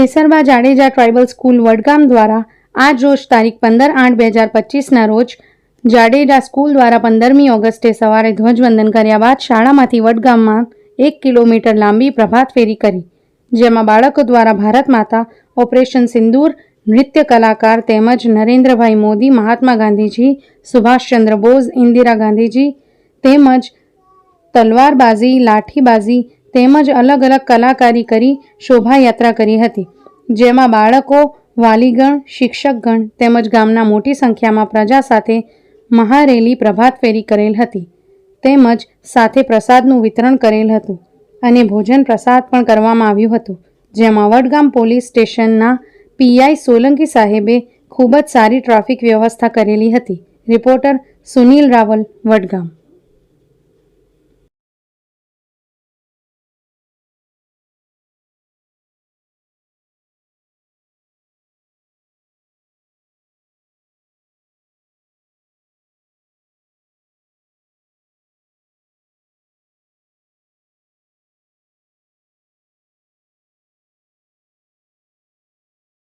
કેસરબા Jadeja tribal school Vadgam દ્વારા આજ રોજ તારીખ પંદર આઠ બે હજાર પચીસના રોજ જાડેજા સ્કૂલ દ્વારા પંદરમી ઓગસ્ટે સવારે ધ્વજવંદન કર્યા બાદ શાળામાંથી વડગામમાં એક કિલોમીટર લાંબી પ્રભાત ફેરી કરી, જેમાં બાળકો દ્વારા ભારત માતા ઓપરેશન સિંદૂર, નૃત્ય કલાકાર તેમજ નરેન્દ્રભાઈ મોદી, મહાત્મા ગાંધીજી, સુભાષચંદ્ર બોઝ, ઇન્દિરા ગાંધીજી તેમજ તલવારબાજી, લાઠીબાજી તેમજ અલગ અલગ કલાકારી કરી શોભાયાત્રા કરી હતી. જેમાં બાળકો, વાલીગણ, શિક્ષકગણ તેમજ ગામના મોટી સંખ્યામાં પ્રજા સાથે મહારેલી પ્રભાત ફેરી કરેલ હતી. તેમજ સાથે પ્રસાદનું વિતરણ કરેલ હતું અને ભોજન પ્રસાદ પણ કરવામાં આવ્યું હતું. જેમાં વડગામ પોલીસ સ્ટેશનના પીઆઈ સોલંકી સાહેબે ખૂબ જ સારી ટ્રાફિક વ્યવસ્થા કરેલી હતી. રિપોર્ટર સુનિલ રાવલ, વડગામ.